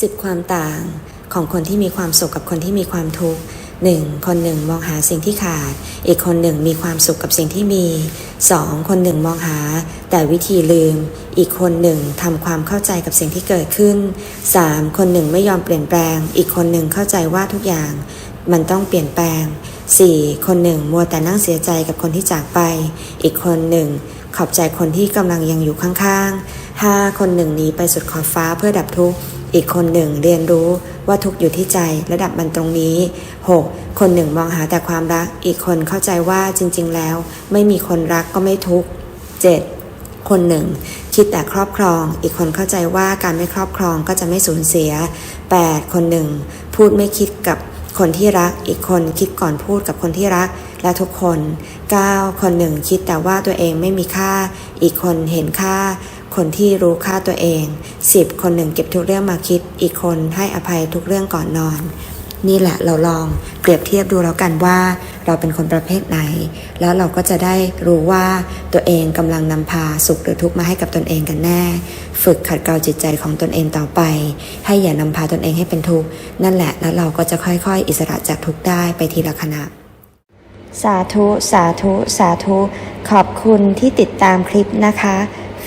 10 ความต่างของคนที่มีความสุขกับคนที่มีความทุกข์หนึ่งคนหนึ่งมองหาสิ่งที่ขาด อีกคนหนึ่งมีความสุขกับสิ่งที่มีสองคนหนึ่งมองหา แต่วิธีลืม อีกคนหนึ่งทำความเข้าใจกับสิ่งที่เกิดขึ้นสามคนหนึ่งไม่ยอมเปลี่ยนแปลง อีกคนหนึ่งเข้าใจว่าทุกอย่างมันต้องเปลี่ยนแปลง 4. คนหนึ่งมัวแต่นั่งเสียใจกับคนที่จากไป อีกคนหนึ่งขอบใจคนที่กำลังยังอยู่ข้างๆ 5. คนหนึ่งหนีไปสุดขอบฟ้าเพื่อดับทุกข์ อีกคนหนึ่งเรียนรู้ว่าทุกอยู่ที่ใจและดับมันตรงนี้ 6. คนหนึ่งมองหาแต่ความรัก อีกคนเข้าใจว่าจริง ๆ แล้ว ไม่มีคนรักก็ไม่ทุกข์ 7. คนหนึ่งคิดแต่ครอบครอง อีกคนเข้าใจว่าการไม่ครอบครองก็จะไม่สูญเสีย 8. คนหนึ่งพูดไม่คิดกับคนที่รัก อีกคนคิดก่อนพูดกับคนที่รักและทุกคน 9. คนหนึ่งคิดแต่ว่าตัวเองไม่มีค่า อีกคนเห็นค่า คนที่รู้ค่าตัวเอง 10. คนหนึ่งเก็บทุกเรื่องมาคิด อีกคนให้อภัยทุกเรื่องก่อนนอน นี่แหละเราลองเปรียบเทียบดูแล้วกันว่า เราเป็นคนประเภทไหน แล้วเราก็จะได้รู้ว่าตัวเองกำลังนำพาสุขหรือทุกข์มาให้กับตนเองกันแน่ ฝึกขัดเกลาจิตใจของตนเองต่อไป ให้อย่านำพาตนเองให้เป็นทุกข์นั่นแหละแล้วเราก็จะค่อย ๆ อิสระจากทุกข์ได้ไปทีละขณะสาธุ สาธุ สาธุ ขอบคุณที่ติดตามคลิปนะคะ